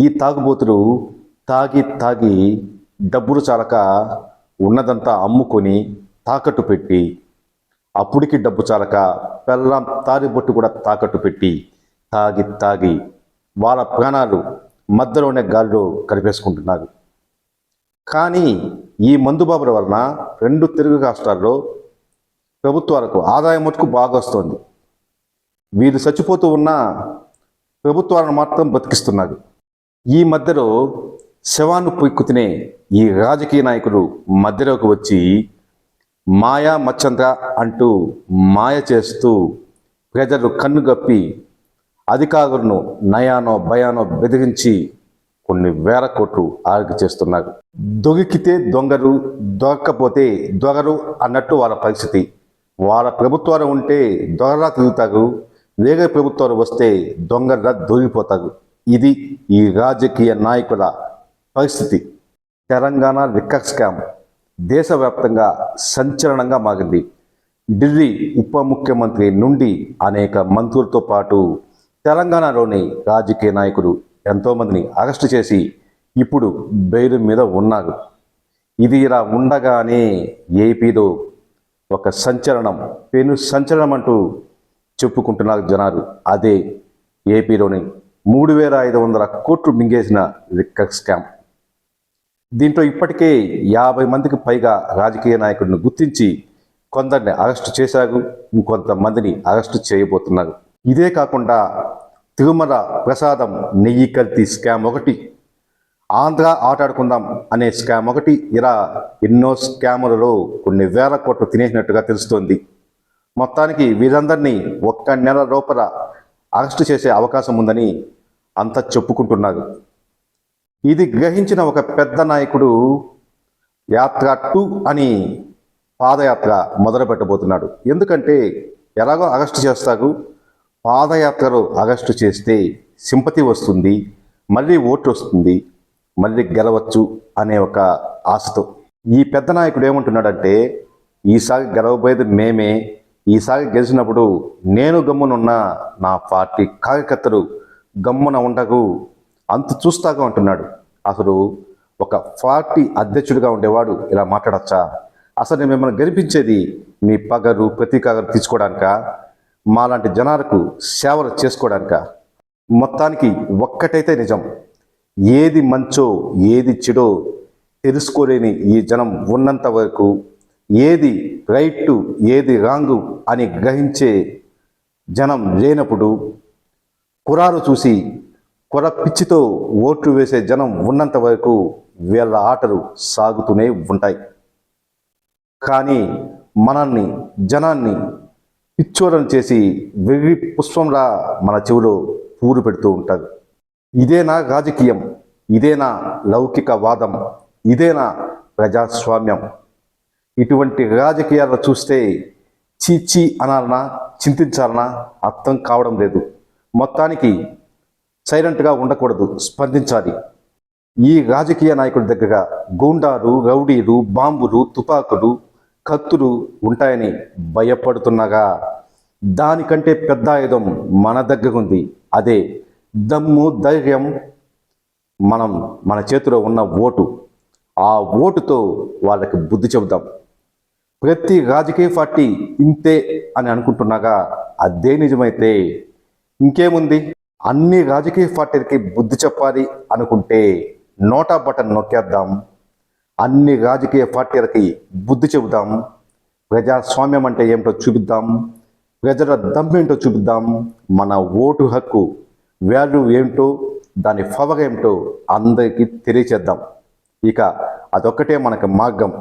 ఈ తాగుబోతులు తాగి తాగి డబ్బులు చాలక ఉన్నదంతా అమ్ముకొని తాకట్టు పెట్టి అప్పుడికి డబ్బు చాలక పెళ్ళాం తాలిబొట్టు కూడా తాకట్టు పెట్టి తాగి తాగి వాళ్ళ ప్రాణాలు మధ్యలోనే గాలిలో కలిపేసుకుంటున్నారు. కానీ ఈ మందుబాబుల వలన రెండు తెలుగు రాష్ట్రాల్లో ప్రభుత్వాలకు ఆదాయం మటుకు బాగా వస్తుంది. వీరు చచ్చిపోతూ ఉన్న ప్రభుత్వాలను మాత్రం బతికిస్తున్నారు. ఈ మధ్యలో శవాన్ని పొక్కు తినే ఈ రాజకీయ నాయకులు మధ్యలోకి వచ్చి మాయా మచ్చంద్ర అంటూ మాయ చేస్తూ ప్రజలు కన్నుగప్పి అధికారులను నయానో భయానో బెదిరించి కొన్ని వేల కోట్లు ఆరోగ్య చేస్తున్నారు. దొరికితే దొంగలు దొరక్కపోతే దొరలు అన్నట్టు వాళ్ళ పరిస్థితి. వాళ్ళ ప్రభుత్వాలు ఉంటే దొరలా తిరుగుతారు వేరే ప్రభుత్వాలు వస్తే దొంగలా దొరికిపోతారు. ఇది ఈ రాజకీయ నాయకుల పరిస్థితి. తెలంగాణ లిక్కర్ స్కామ్ దేశవ్యాప్తంగా సంచలనంగా మారింది. ఢిల్లీ ఉప ముఖ్యమంత్రి నుండి అనేక మంత్రులతో పాటు తెలంగాణలోని రాజకీయ నాయకులు ఎంతోమందిని అరెస్టు చేసి ఇప్పుడు బెయిల్ మీద ఉన్నారు. ఇది ఇలా ఉండగానే ఏపీలో ఒక సంచలనం పెను సంచలనం అంటూ చెప్పుకుంటున్నారు జనాలు. అదే ఏపీలోని మూడు వేల ఐదు వందల కోట్లు మింగేసిన లిక్కర్ స్కామ్. దీంట్లో ఇప్పటికే యాభై మందికి పైగా రాజకీయ నాయకుడిని గుర్తించి కొందరిని అరెస్టు చేశారు ఇంకొంతమందిని అరెస్టు చేయబోతున్నారు. ఇదే కాకుండా తిరుమల ప్రసాదం నెయ్యి కల్తీ స్కామ్ ఒకటి ఆంధ్ర ఆటాడుకుందాం అనే స్కామ్ ఒకటి ఇలా ఎన్నో స్కాములలో కొన్ని వేల కోట్లు తినేసినట్టుగా తెలుస్తోంది. మొత్తానికి వీరందరినీ ఒక్క నెల లోపల అరెస్టు చేసే అవకాశం ఉందని అంతా చెప్పుకుంటున్నారు. ఇది గ్రహించిన ఒక పెద్ద నాయకుడు యాత్ర టూ అని పాదయాత్ర మొదలు పెట్టబోతున్నాడు ఎందుకంటే ఎలాగో అరెస్టు చేస్తారు పాదయాత్రలో అరెస్టు చేస్తే సింపతి వస్తుంది మళ్ళీ ఓటు వస్తుంది మళ్ళీ గెలవచ్చు అనే ఒక ఆశతో. ఈ పెద్ద నాయకుడు ఏమంటున్నాడంటే ఈసారి గెలవబోయేది మేమే ఈసారి గెలిచినప్పుడు నేను గమ్మునున్న నా పార్టీ కార్యకర్తలు గమ్మున ఉండకు అంత చూస్తాగా ఉంటున్నాడు. అసలు ఒక పార్టీ అధ్యక్షుడిగా ఉండేవాడు ఇలా మాట్లాడచ్చా? అసలు నేను మిమ్మల్ని గెలిపించేది మీ పగరు ప్రతీకాగరు తీసుకోవడానిక మాలాంటి జనాలకు సేవలు చేసుకోవడానిక మొత్తానికి ఒక్కటైతే నిజం. ఏది మంచో ఏది చెడో తెలుసుకోలేని ఈ జనం ఉన్నంత వరకు ఏది రైట్ ఏది రాంగు అని గ్రహించే జనం లేనప్పుడు కురారు చూసి కుర పిచ్చితో ఓట్లు వేసే జనం ఉన్నంత వరకు వీళ్ళ ఆటలు సాగుతూనే ఉంటాయి. కానీ మనల్ని జనాన్ని పిచ్చోలను చేసి వెర్రి పుష్పంలా మన చెవిలో పూరు పెడుతూ ఉంటారు. ఇదేనా రాజకీయం? ఇదేనా లౌకిక వాదం? ఇదేనా ప్రజాస్వామ్యం? ఇటువంటి రాజకీయాలను చూస్తే చీచి అనాలనా చింతించాలనా అర్థం కావడం లేదు. మొత్తానికి సైలెంట్గా ఉండకూడదు స్పందించాలి. ఈ రాజకీయ నాయకుడి దగ్గర గూండాలు రౌడీలు బాంబులు తుపాకులు కత్తులు ఉంటాయని భయపడుతున్నగా. దానికంటే పెద్ద ఆయుధం మన దగ్గర ఉంది. అదే దమ్ము ధైర్యం మనం మన చేతిలో ఉన్న ఓటు. ఆ ఓటుతో వాళ్ళకి బుద్ధి చెబుతాం ప్రతి రాజకీయ పార్టీ ఇంతే అని అనుకుంటున్నాగా అదే నిజమైతే ఇంకేముంది? అన్ని రాజకీయ పార్టీలకి బుద్ధి చెప్పాలి అనుకుంటే నోటా బటన్ నొక్కేద్దాం. అన్ని రాజకీయ పార్టీలకి బుద్ధి చెబుదాం. ప్రజాస్వామ్యం అంటే ఏమిటో చూపిద్దాం. ప్రజల దమ్మేంటో చూపిద్దాం. మన ఓటు హక్కు వాల్యూ ఏమిటో దాని పవర్ ఏమిటో అందరికీ తెలియచేద్దాం. ఇక అదొక్కటే మనకు మార్గం.